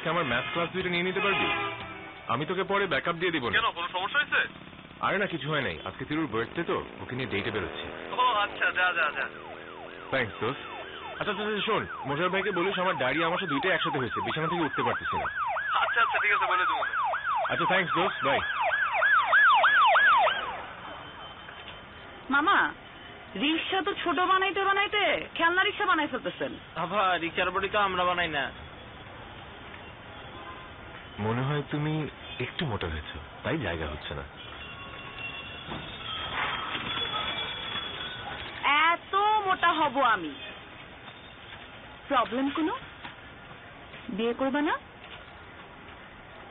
আজকে আমার math class দুইটা নিয়ে নিতে পারবি? আমি তোকে পরে ব্যাকআপ দিয়ে দিব কেন কোনো সমস্যা হয়েছে? আরে না কিছু হয় নাই। আজকে তিরুর বার্থডে তো ওকে নিয়ে ডেটে বেরোচ্ছি। ও আচ্ছা যা যা যা। থ্যাংকস দোষ আচ্ছা আচ্ছা আচ্ছা, শোন মোজার ভাইকে বলিস আমার ডায়রি আমার সাথে দুইটাই একসাথে হয়েছে বিছানা থেকে উঠতে পারতেছি না। আচ্ছা আচ্ছা ঠিক আছে বলে দেবো। আচ্ছা থ্যাংকস দোষ বাই মামা রিক্সা তো ছোট বানাইতে বানাইতে খেলনা রিক্সা বানাই ফেলতেছেন। আভা রিক্সার বডি তো আমরা বানাই না। মনে হয় তুমি একটু মোটা হয়েছো। তাই জায়গা হচ্ছে না। এত মোটা হব আমি। প্রবলেম কোনো? বিয়ে করবে না?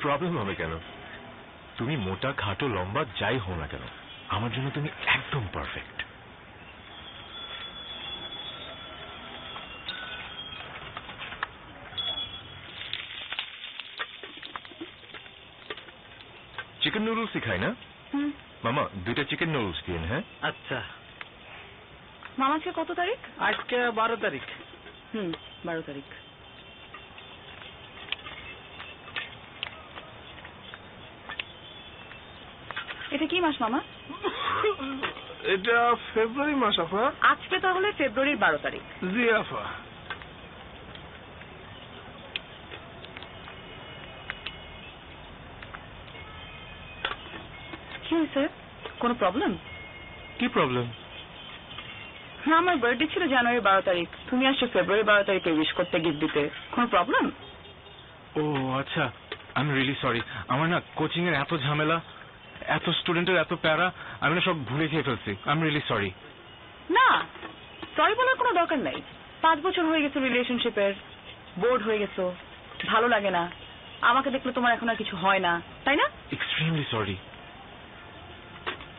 প্রবলেম হবে কেন? তুমি মোটা খাটো লম্বা যাই হও না কেন আমার জন্য তুমি একদম পারফেক্ট চিকেন নুডলস খাই না? হুম। মামা দুইটা চিকেন নুডলস দিন হ্যাঁ? আচ্ছা। মামাকে কত তারিখ? আজকে বারো তারিখ। হুম বারো তারিখ। এটা কি মাস মামা? এটা ফেব্রুয়ারি মাস আফা আজকে তাহলে ফেব্রুয়ারির বারো তারিখ। জি আফা কি হয়েছে? কোনো প্রবলেম কি প্রবলেম হ্যাঁ আমার বার্থডে ছিল জানুয়ারি বারো তারিখ। তুমি আসছো ফেব্রুয়ারি বারো তারিখে উইশ করতে গিফট দিতে। কোনো প্রবলেম ও আচ্ছা। আই এম রিয়েলি সরি আমার না কোচিং এর এত ঝামেলা এত স্টুডেন্টের এত প্যারা আমি না সব ভুলে খেয়ে ফেলছি। আই এম রিয়েলি সরি না সরি বলার কোনো দরকার নাই। পাঁচ বছর হয়ে গেছে রিলেশনশিপের বোর্ড হয়ে গেছো। ভালো লাগে না। আমাকে দেখলে তোমার এখন আর কিছু হয় না। তাই না? এক্সট্রিমলি সরি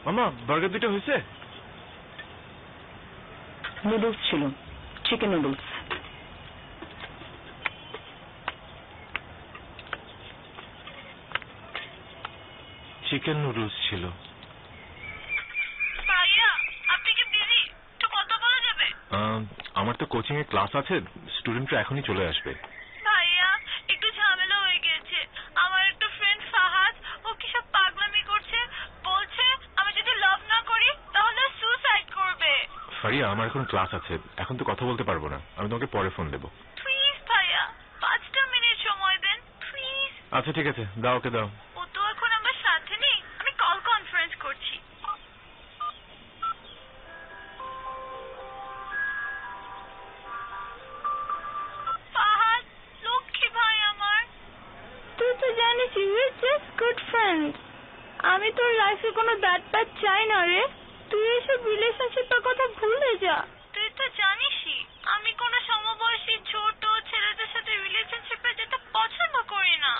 মামা বার্গার দুটো হয়েছে? নুডলস ছিল চিকেন নুডলস। চিকেন নুডলস ছিল। আমার তো কোচিং এ ক্লাস আছে স্টুডেন্টরা এখনই চলে আসবে ভাইয়া একটু ঝামেলা হয়ে গেছে আমার একটা ফ্রেন্ড ফাহাদ ও কি সব পাগলামি করছে বলছে আমি যদি লাভ না করি তাহলে সুসাইড করবে ফারিয়া আমার এখন ক্লাস আছে। এখন তো কথা বলতে পারব না। আমি তোমাকে পরে ফোন দেবো। প্লিজ ভাইয়া পাঁচটা মিনিট সময় দেন প্লিজ আচ্ছা ঠিক আছে। দাও ওকে দাও। ও তো এখন আমার সাথে নেই। আমি কল কনফারেন্স করছি। ফাহাদ লক্ষ্মী ভাই আমার। তুই তো জানিস ইউ জাস্ট গুড ফ্রেন্ড আমি তোর লাইফে কোনো ব্যাড ব্যাড চাই না রে। তুই এসব রিলেশনশিপের কথা ভুলে যা তুই তো জানিসই আমি কোনো সমবয়সী ছোট ছেলেদের সাথে রিলেশনশিপে যেতে পছন্দ করি না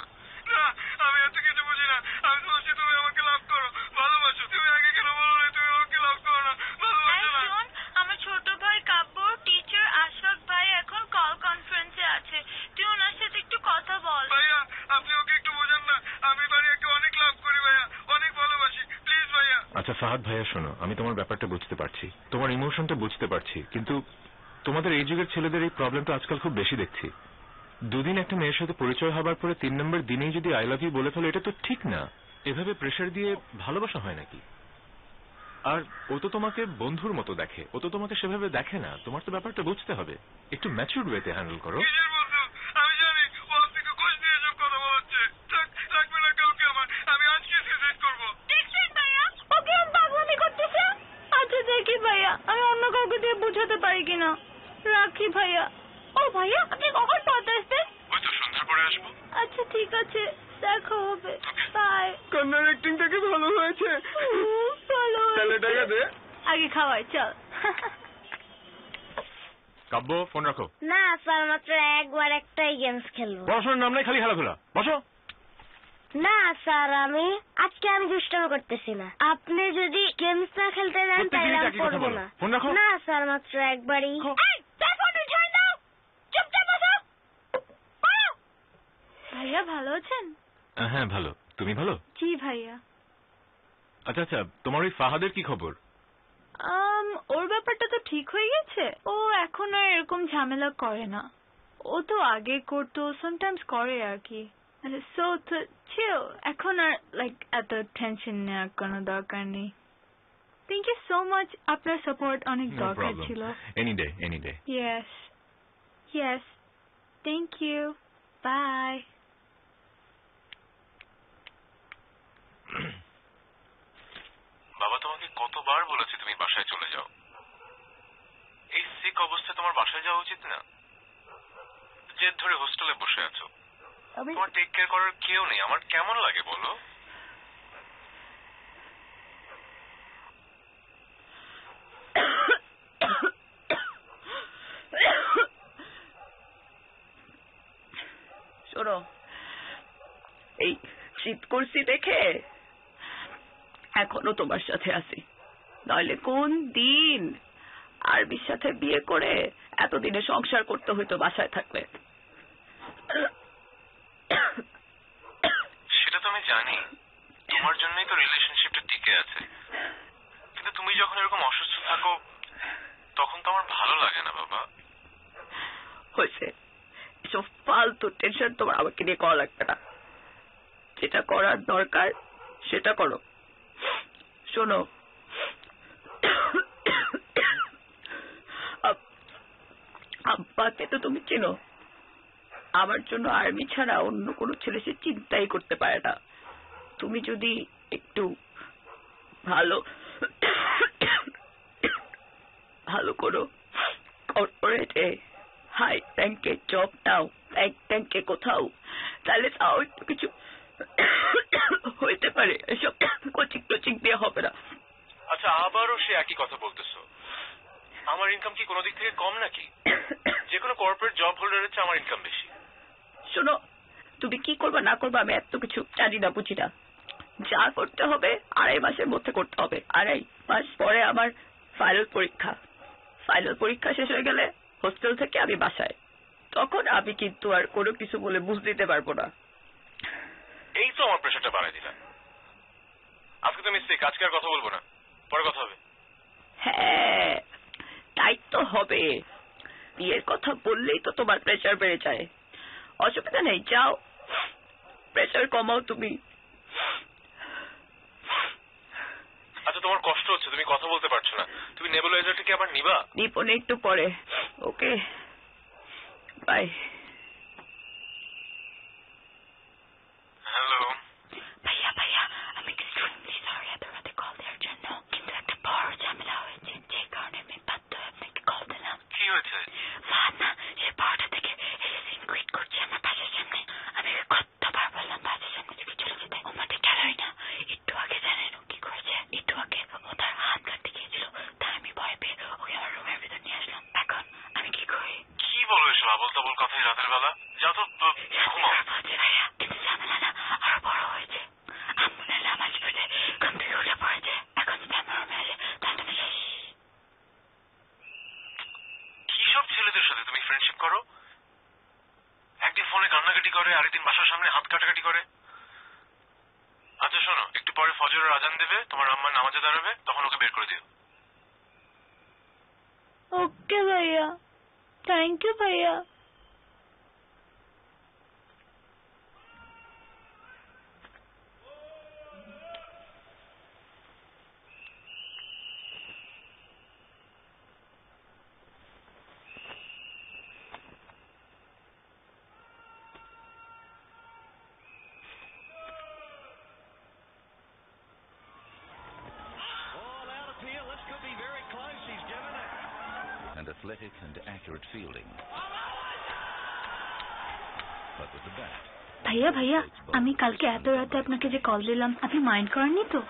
না আমি এত কিছু বুঝি না আমি তো বলছি তুমি আমাকে লাভ করো ভালোবাসো তুমি আগে কেন বলো না তুমি আমাকে লাভ করো না ভালোবাসো এই না শোন আমার ছোট ভাই কাব্য টিচার আশফাক ভাই এখন কল কনফারেন্সে আছে তুই ওনার সাথে একটু কথা বল ভাইয়া আপনি ওকে একটু বোঝান না আমি ভাইয়াকে অনেক লাভ করি ভাইয়া অনেক ভালোবাসি প্লিজ ভাইয়া আচ্ছা ফাহাদ ভাইয়া, শোনো, আমি তোমার ব্যাপারটা বুঝতে পারছি। তোমার ইমোশনটা বুঝতে পারছি, কিন্তু তোমাদের এই যুগের ছেলেদের এই প্রবলেমটা আজকাল খুব বেশি দেখছি। দুদিন একটা মেয়ের সাথে পরিচয় হবার পরে তিন নম্বর দিনেই যদি আই লাভ ইউ বলে ফেলো, এটা তো ঠিক না। এভাবে প্রেশার দিয়ে ভালোবাসা হয় নাকি? আর ও তো তোমাকে বন্ধুর মতো দেখে, ও তো তোমাকে সেভাবে দেখে না। তোমার তো ব্যাপারটা বুঝতে হবে। একটু ম্যাচিউর ওয়েতে হ্যান্ডেল করো কিসের বন্ধু আমি জানি ও আপনাকে খোঁজ নিয়ে সব কথা বলাচ্ছে থাক রাখবে না কাউকে আমার আমি আজকে সুইসাইড করব দেখছেন ভাইয়া ওকে আমি পাগলামি করতেছে আচ্ছা দেখি ভাইয়া আমি অন্য কাউকে দিয়ে বুঝাতে পারি কিনা রাখি ভাইয়া ও ভাইয়া আপনি কখন পড়তে আসবেন ওই তো সন্ধ্যার পরে আসব আচ্ছা ঠিক আছে দেখা হবে বাই কন্যার অ্যাক্টিং থেকে ভালো হয়েছে ভালো তাহলে টাকা দে আগে খাওয়াই চল কাব্য ফোন রাখো। না স্যার মাত্র একবার একটাই গেমস খেলব। পড়াশোনার নাম নাই খালি খেলাধুলা। বসো। না স্যার আমি আজকে আমি দুষ্টামি করতেছি না। আপনি যদি গেমস না খেলতে দেন তাহলে আমি পড়ব না। ফোন রাখো। না স্যার মাত্র একবারই। ভাইয়া ভালো আছেন? হ্যাঁ ভালো। তুমি ভালো? জি ভাইয়া। আচ্ছা আচ্ছা তোমার ওই ফাহাদের কি খবর? আম, ওর ব্যাপারটা তো ঠিক হয়ে গেছে। ও এখন আর এরকম ঝামেলা করে না। ও তো আগে করতো সামটাইমস করে আর কি। সো তো চিল এখন আর লাইক এত টেনশন নেওয়ার কোনো দরকার নেই। থ্যাংক ইউ সো মাচ আপনার সাপোর্ট অনেক দরকার ছিল। Any day any day Yes. Yes. Thank you. Bye. বাবা তোমাকে কতবার বলেছে তুমি বাসায় চলে যাও? এই সিক অবস্থায় তোমার বাসায় যাওয়া উচিত না? জেদ ধরে হোস্টেলে বসে আছো। তোমার টেক কেয়ার করার কেউ নেই। আমার কেমন লাগে বলো? শোনো এই শীত করছি দেখে এখনও তোমার সাথে আছি। নইলে কোন দিন আরবির সাথে বিয়ে করে এতদিনে সংসার করতে হইতো বাসায় থাকলে। সেটা তো আমি জানি। তোমার জন্যই তো রিলেশনশিপটা টিকে আছে। কিন্তু তুমি যখন এরকম অসুস্থ থাকো তখন তো আমার ভালো লাগে না বাবা। হয়েছে। এসব ফালতু টেনশন তোমার আমাকে নিয়ে করা লাগবে না। যেটা করার দরকার সেটা করো। শোনো। আব্বাকে তো তুমি চেনো। আমার জন্য আর্মি ছাড়া অন্য কোনো ছেলে সে চিন্তাই করতে পারে না। তুমি যদি একটু ভালো ভালো করো কর্পোরেটে হাই র্যাঙ্কে জব নাও ব্যাংক ট্যাঙ্কে কোথাও, তাহলে তাও একটু কিছু হইতে পারে এসব কোচিং টোচিং দিয়ে হবে না। আচ্ছা আবারও সে একই কথা বলতেছো। আমার ইনকাম কি কোনো দিক থেকে কম নাকি? যে কোনো কর্পোরেট জব হোল্ডারের চেয়ে আমার ইনকাম বেশি। শোনো তুমি কি করবা না করবা আমি এত কিছু জানি না বুঝি না। যা করতে হবে আড়াই মাসের মধ্যে করতে হবে। আড়াই মাস পরে আমার ফাইনাল পরীক্ষা। ফাইনাল পরীক্ষা শেষ হয়ে গেলে হোস্টেল থেকে আমি বাসায়। তখন আমি কিন্তু আর কোনো কিছু বলে বুঝ দিতে পারব না। তো আমার প্রেশারটা বাড়াই দিলাম আজকে তো মিস্টেক আজকে আর কথা বলব না। পরে কথা হবে। হ্যাঁ তাই তো হবে। বিয়ের কথা বললেই তো তোমার প্রেশার বেড়ে যায়। অসুবিধা নেই যাও। প্রেশার কমাও তুমি। আচ্ছা তোমার কষ্ট হচ্ছে তুমি কথা বলতে পারছ না। তুমি নেবুলাইজারটা কি আবার নিবা? নিপনে একটু পরে। ওকে বাই হ্যালো ভাইয়া ভাইয়া আমি এক্সট্রিমলি সরি এত রাতে কল দেওয়ার জন্য কিন্তু একটা বড় ঝামেলা হয়েছে যে কারণে আমি বাধ্য হয়ে আপনাকে কল দিলাম কি হয়েছে ফাহাদ না সে বারোটা থেকে রেসিং কুইট করছে আমার বাসার সামনে আমি ওকে কতবার বললাম বাসার সামনে থেকে চলে যেতে ও মাঠে খেলোই না একটু আগে জানেন ও কি করেছে একটু আগে ও তার হাত কাটতে গিয়েছিল তাই আমি ভয় পেয়ে ওকে আমার রুমের ভিতর নিয়ে আসলাম এখন আমি কি করি কি বলো এসব আবল তাবল কথা এই রাতের বেলা যাও তো ব- ঘুমাও বলছি ভাইয়া কিন্তু ঝামেলা না আরও বড় হয়েছে আম্মু না নামাজ পড়তে ঘুম থেকে উঠে পড়েছে এখন যদি আমার রুমে আসে তাহলে আমি শেষ কি সব ছেলেদের সাথে তুমি ফ্রেন্ডশিপ করো একদিন ফোনে কান্নাকাটি করে আরেকদিন বাসার সামনে হাত কাটাকাটি করে আচ্ছা শোনো একটু পরে ফজরের আজান দেবে তোমার আম্মা নামাজে দাঁড়াবে তখন ওকে বের করে দিও ওকে ভাইয়া থ্যাংক ইউ ভাইয়া and athletic and accurate fielding. But with the bat. ভাইয়া ভাইয়া আমি কালকে এত রাতে আপনাকে যে কল দিলাম আপনি মাইন্ড করেননি তো?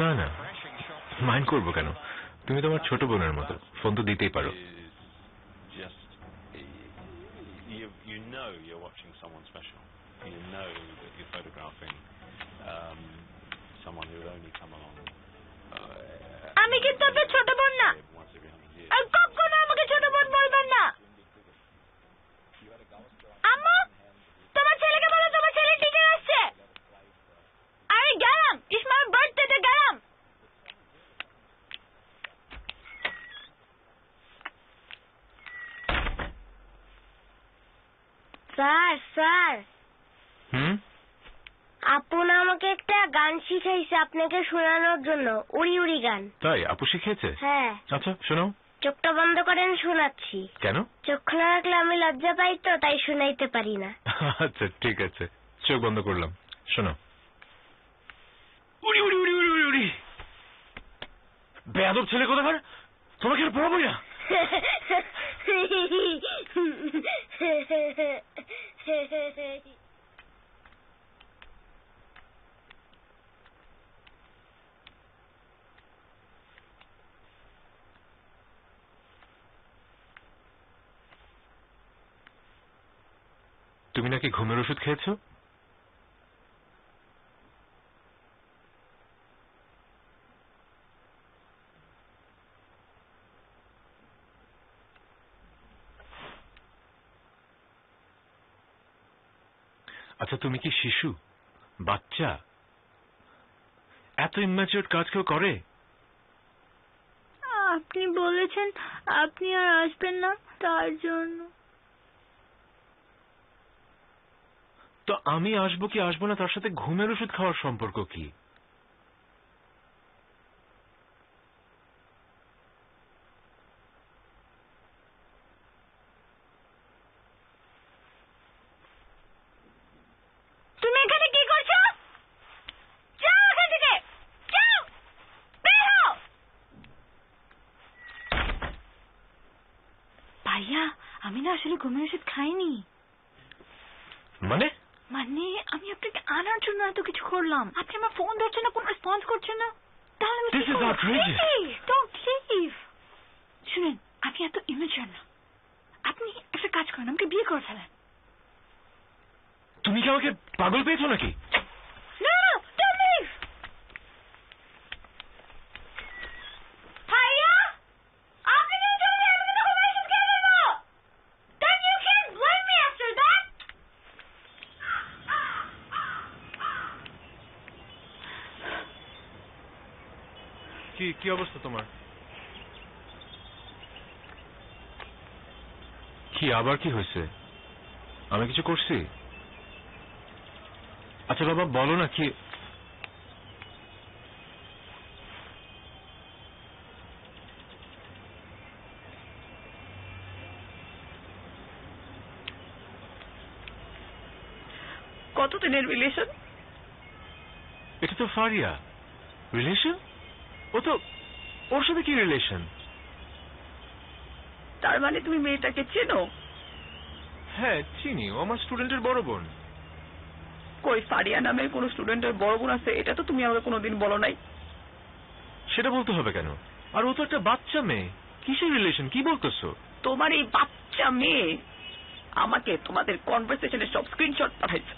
না না। মাইন্ড করব কেন? তুমি তোমার ছোট বোনের মতো। ফোন তো দিতেই পারো। আমি কিন্তু ছোট বোন না। শিখাইছে আপনাকে শোনানোর জন্য উড়ি উড়ি গান। তাই আপু শিখিয়েছে? হ্যাঁ। আচ্ছা শোনাও। চোখটা বন্ধ করেন শোনাচ্ছি। কেন? চোখ খোলা রাখলে আমি লজ্জা পাই তো তাই শোনাইতে পারি না। আচ্ছা ঠিক আছে। চোখ বন্ধ করলাম। শোনো উড়ি উড়ি উড়ি উড়ি উড়ি উড়ি। বেয়াদব ছেলে কোথাকার? তোমাকে আর পড়াবোই না। তুমি নাকি ঘুমের ওষুধ খেয়েছো? আচ্ছা তুমি কি শিশু? বাচ্চা? এত ইম্যাচিওর কাজ কেউ করে? আপনি বলেছেন, আপনি আর আসবেন না, তার জন্য। তো আমি আসব কি আসব না? তার সাথে ঘুমের ওষুধ খাওয়ার সম্পর্ক কি? আমি না আসলে ওষুধ খাইনি মানে মানে আমি আপনাকে আনার জন্য এত কিছু করলাম আপনি আমার ফোন ধরছেন না কোনো রেসপন্স করছেন না তাহলে আমি This is outrageous. Don't leave শুনেন আমি এত ইমেচার না আপনি একটা কাজ করেন আমাকে বিয়ে করে ফেলেন তুমি কি আমাকে পাগল পেয়েছ নাকি No, no, don't leave. ভাইয়া আপনি যদি চলে যান, আমি কিন্তু ঘুমের ওষুধ খেয়ে নেব। Then you can blame me after that. কি কি অবস্থা তোমার? কি আবার কি হয়েছে? আমি কিছু করছি? আচ্ছা বাবা বলো না কি? কতদিনের রিলেশন এটা তো ফারিয়া। রিলেশন ও তো ওর সাথে কি রিলেশন তার মানে তুমি মেয়েটাকে চেনো? হ্যাঁ চিনি। ও আমার স্টুডেন্টের বড় বোন। কই ফারিয়া নামের কোন স্টুডেন্টের বড় বোন আছে? এটা তো তুমি আমাকে কোনোদিন বলো নাই। সেটা বলতে হবে কেন? আর ও তো একটা বাচ্চা মেয়ে। কিসের রিলেশন কি বলতেছো? তোমার এই বাচ্চা মেয়ে আমাকে তোমাদের কনভারসেশনের সব স্ক্রিনশট পাঠাইছে।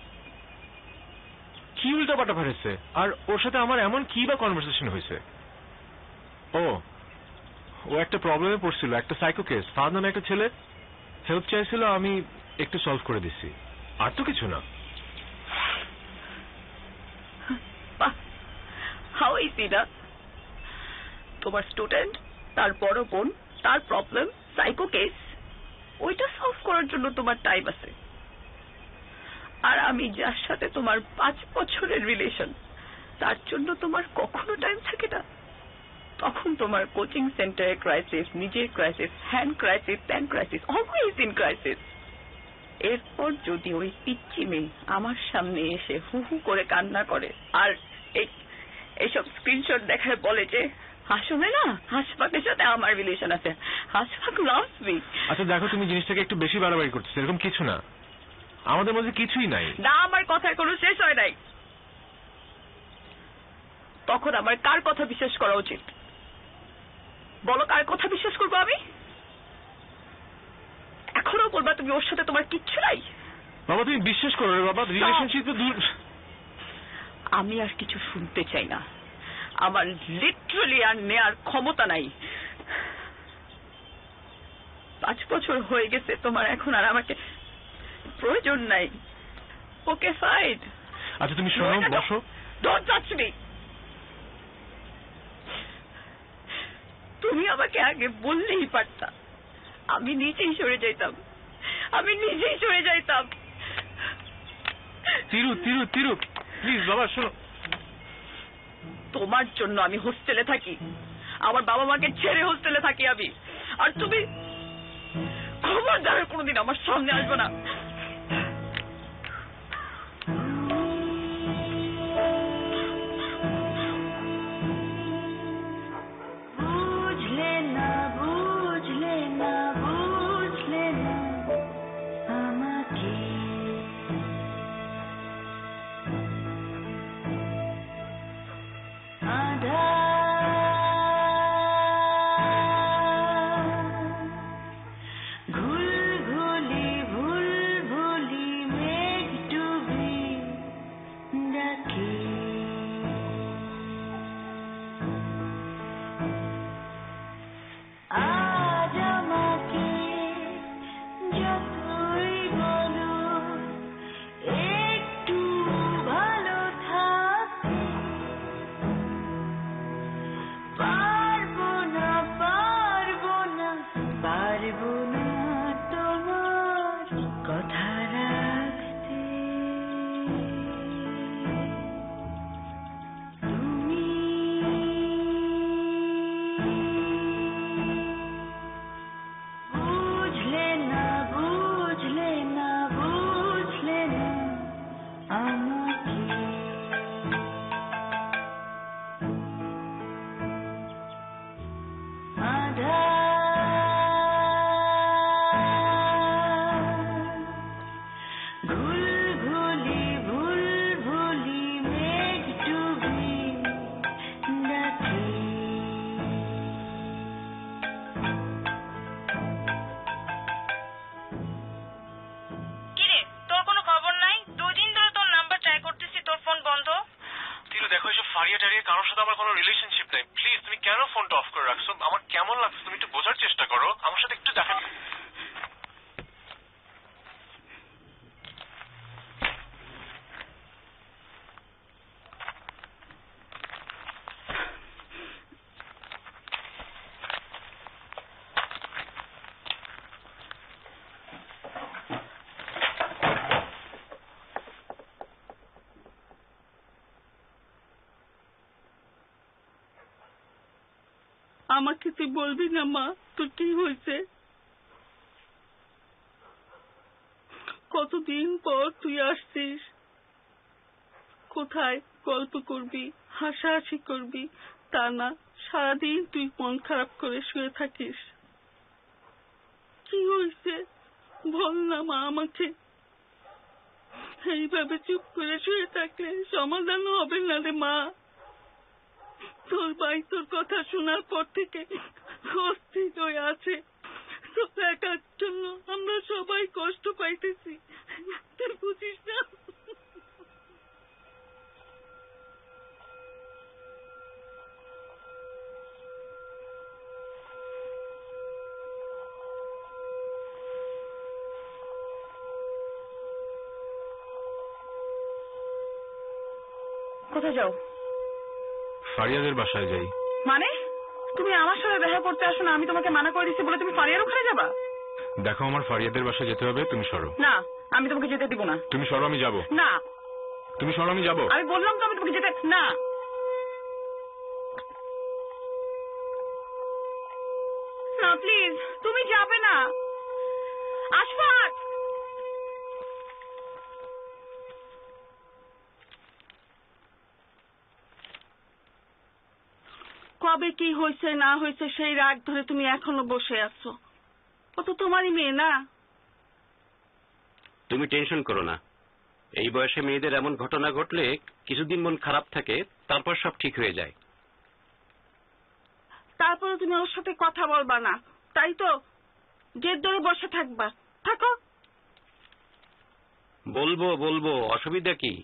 কি উল্টা পাটা ফাটেছে আর ওর সাথে আমার এমন কি বা কনভারসেশন হয়েছে? ও ও একটা প্রবলেমে পড়ছিল, একটা সাইকো কেস ফাদ নামে একটা ছেলে হেল্প চাইছিল, আমি একটু সলভ করে দিছি। আর তো কিছু না। হাউ ইজ না? তোমার স্টুডেন্ট তার বড় বোন, তার প্রবলেম সাইকো কেস ওইটা সলভ করার জন্য তোমার টাইম আছে। আর আমি যার সাথে তোমার পাঁচ বছরের রিলেশন তার জন্য তোমার কখনো টাইম থাকে না। তখন তোমার কোচিং সেন্টারে ক্রাইসিস নিজের crisis hand crisis then crisis always in crisis এরপর যদি ওই পিচ্চি মেয়ে আমার সামনে এসে হু হু করে কান্না করে আর এই এইসব স্ক্রিনশট দেখায় বলে যে আসলে না? হাসপাকের সাথে আমার রিলেশন আছে। হাসপাক লাভস মি আচ্ছা দেখো তুমি জিনিসটাকে একটু বেশি বাড়াবাড়ি করতেছো এরকম কিছু না। আমাদের মধ্যে কিছুই নাই। না আমার কথার কোনো শেষ হয় নাই। তখন আমার কার কথা বিশ্বাস করা উচিত? বলো কার কথা বিশ্বাস করব আমি? এখনও বলবা তুমি ওর সাথে তোমার কিচ্ছু নাই? বাবা তুমি বিশ্বাস করো রে বাবা রিলেশনশিপ তো দূর আমি আর কিছু শুনতে চাই না। আমার লিটারালি আর নেয়ার ক্ষমতা নাই। পাঁচ বছর হয়ে গেছে তোমার এখন আর আমাকে প্রয়োজন নাই। ওকে ফাইন আচ্ছা তুমি শোনো বসো। ডোন্ট টাচ মি তুমি আমাকে আগে বললেই পারতা আমি নিজেই সরে যাইতাম। আমি নিজেই সরে যাইতাম। তিরু তিরু তিরু প্লিজ বাবা শোনো। তোমার জন্য আমি হোস্টেলে থাকি। আমার বাবা মাকে ছেড়ে হোস্টেলে থাকি আমি। আর তুমি খবরদার কোনোদিন আমার সামনে আসবে না। আমার কোনো রিলেশনশিপ নেই। প্লিজ তুমি কেন ফোনটা অফ করে রাখছো? আমার কেমন লাগছে? তুমি একটু বোঝার চেষ্টা করো। আমার সাথে একটু দেখা আমাকে তুই বলবি না, মা? তোর কি হয়েছে? কতদিন পর তুই আসছিস? কোথায় গল্প করবি, হাসাহাসি করবি? তা না, সারাদিন তুই মন খারাপ করে শুয়ে থাকিস। কি হয়েছে? বল না, মা, আমাকে। এইভাবে চুপ করে শুয়ে থাকলে সমাধান হবে না রে, মা। তোর ভাই তোর কথা শোনার পর থেকে অস্থির হয়ে আছে। তোর একার জন্য আমরা সবাই কষ্ট পাইতেছি। তুই বুঝিস না। কোথায় যাও? ফারিয়াদের বাসায় যাই। মানে? তুমি আমার সাথে দেখা করতে আসো না আমি তোমাকে মানা করে দিচ্ছি বলে তুমি ফারিয়ার ওখানে যাবা? দেখো আমার ফারিয়াদের বাসায় যেতে হবে তুমি সরো। না আমি তোমাকে যেতে দিব না। তুমি সরো আমি যাব। না। তুমি সরো আমি যাব। আমি বললাম তো আমি তোমাকে যেতে না। না প্লিজ তুমি যাবে না। আশফাক! কবে কি হয়েছে না হয়েছে সেই রাগ ধরে তুমি এখনও বসে আছো। ও তো তোমারই মেয়ে না? তুমি টেনশন করো না। এই বয়সে মেয়েদের এমন ঘটনা ঘটলে কিছুদিন মন খারাপ থাকে তারপর সব ঠিক হয়ে যায়। তারপরে তুমি ওর সাথে কথা বলবা না। তাই তো? জেদ ধরে বসে থাকবা। থাকো। বলব বলব অসুবিধা কি?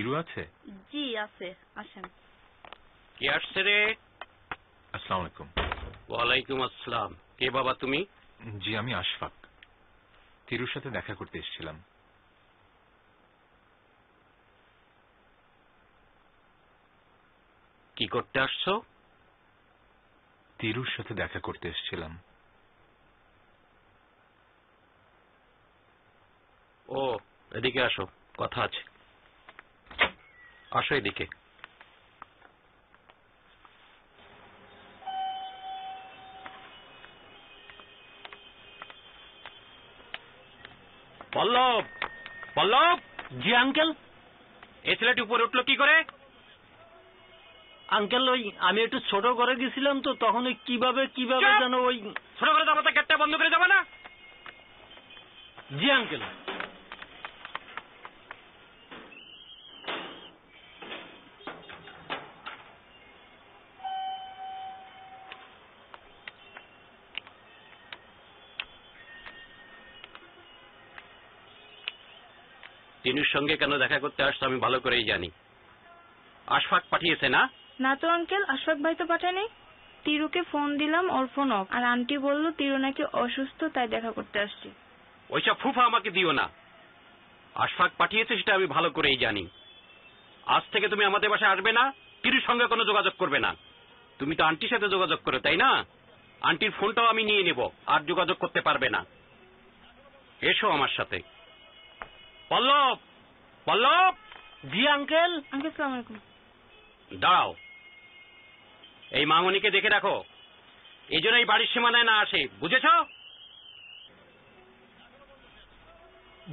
তিরু আছে? জি আছে আসেন। কে আসছে রে? আসসালামু আলাইকুম। ওয়ালাইকুম আসসালাম। কে বাবা তুমি? জি আমি আশফাক। তিরুর সাথে দেখা করতে এসেছিলাম। কি করতে আসছো? তিরুর সাথে দেখা করতে এসেছিলাম। ও এদিকে আসো কথা আছে। আসো এদিকে। পল্লব পল্লব। জি আঙ্কেল। এই ছেলেটি উপরে উঠল কি করে? আঙ্কেল ওই আমি একটু ছোট করে গেছিলাম তো তখন ওই কীভাবে কীভাবে যেন ওই ছোট করে যাব গেটটা বন্ধ করে যাবে না। জি আঙ্কেল। টিনুর সঙ্গে কেন দেখা করতে আসছো আমি ভালো করেই জানি। আশফাক পাঠিয়েছে না? না তো আঙ্কেল আশফাক ভাই তো পাঠায়নি। তিরুকে ফোন দিলাম ওর ফোন অফ আর আন্টি বলল তিরু নাকি অসুস্থ তাই দেখা করতে আসছি। ওইসব ফুফা আমাকে দিও না। আশফাক পাঠিয়েছে সেটা আমি ভালো করেই জানি। আজ থেকে তুমি আমাদের বাসায় আসবে না তিরুর সঙ্গে কোনো যোগাযোগ করবে না। তুমি তো আন্টির সাথে যোগাযোগ করো তাই না? আন্টির ফোনটাও আমি নিয়ে নেব আর যোগাযোগ করতে পারবে না। এসো আমার সাথে। পল্লব পল্লব জি আঙ্কেল। আঙ্কেল সালাম আলাইকুম। দাঁড়াও। এই মামনিকে দেখে রাখো। এই জন্য এই বাড়ির সীমানায় না আসে বুঝেছ?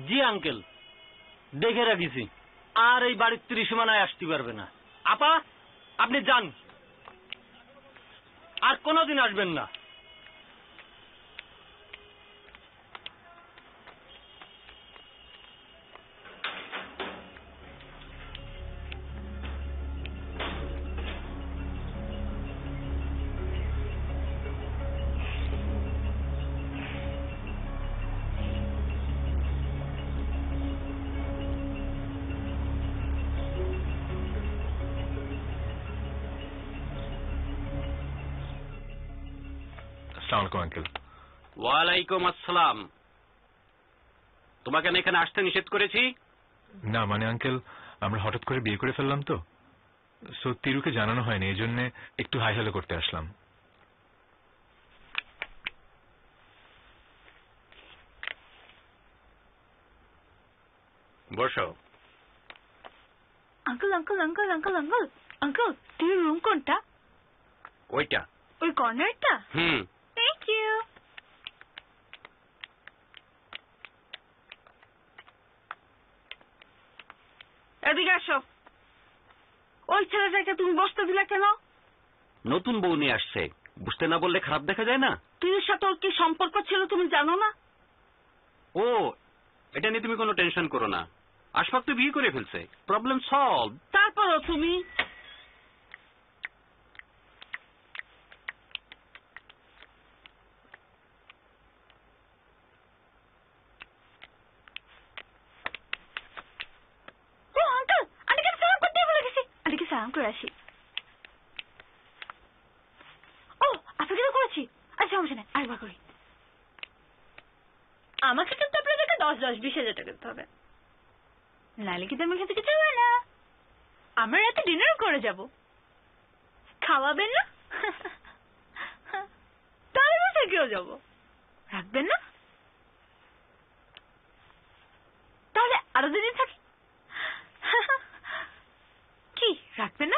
জি আঙ্কেল দেখে রাখিছি। আর এই বাড়ির ত্রিসীমানায় আসতে পারবে না। আপা আপনি যান। আর কোনোদিন আসবেন না। আসসালামু আঙ্কেল। ওয়ালাইকুম আসসালাম। তোমাকে আমি এখানে আসতে নিষেধ করেছি? না মানে আঙ্কেল আমরা হঠাৎ করে বিয়ে করে ফেললাম তো। সো তিরুকে জানানো হয়নি এই জন্য একটু হাই হ্যালো করতে আসলাম। বসো। Uncle uncle uncle uncle uncle uncle তিরুর room কোনটা? ওইটা। ওই কর্নারটা? হুম থ্যাংক ইউ এদিকে আসো। ওই ছেলেটাকে তুমি বসতে দিলে কেন? নতুন বউ নিয়ে আসছে। বুঝতে না বললে খারাপ দেখা যায় না? তুই সাথে ওর কি সম্পর্ক ছিল তুমি জানো না? ও এটা নিয়ে তুমি কোনো টেনশন করো না। আশফাক তো বিয়ে করে ফেলছে। প্রবলেম সলভ তারপরও তুমি ও আঙ্কেল আন্টিকে সালাম করতে ভুলে গেছি আন্টিকে সালাম করে আসি ও আপনাকে তো করেছি আচ্ছা সমস্যা নেই আরেকবার করি আমাকে কিন্তু আপনাদেরকে দশ দশ বিশ হাজার টাকা দিতে হবে। নাহলে কিন্তু আমি খেতে কিছু হবে না? আমরা রাতে ডিনার করে যাব। খাওয়াবেন না? তাহলে বসে কেউ যাব। রাখবেন না? তাহলে আরও দুদিন থাকি। কি, রাখবেন না?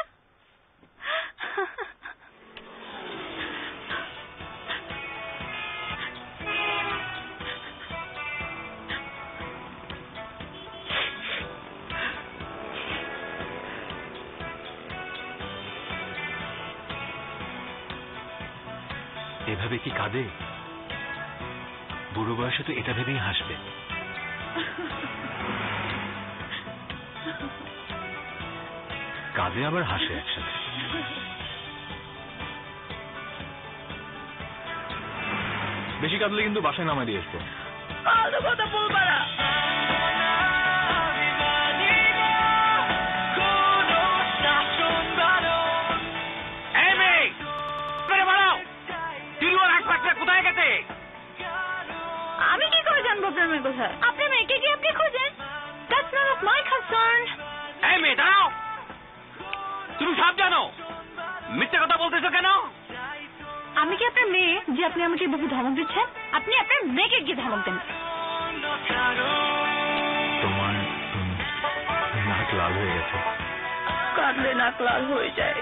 কি কাঁদে? বুড়ো বয়সে তো এটা ভেবেই হাসবে। কাঁদে আবার হাসে একসাথে। বেশি কাঁদলে কিন্তু বাসায় নামাই দিয়ে আসব। কথা বলবা না। করে জানব প্রেমের কথা। আপনার মেয়েকে কি আপনি খোঁজেন? That's not of my concern এই মেয়ে দাঁড়াও। তুমি সব জানো। মিথ্যে কথা বলতেছো কেন? আমি কি আপনার মেয়ে যে আপনি আমাকে এভাবে ধমক দিচ্ছেন? আপনি আপনার মেয়েকে গিয়ে ধমক দেন। তোমার নাক লাল হয়ে গেছে। কাঁদলে নাক লাল হয়ে যায়।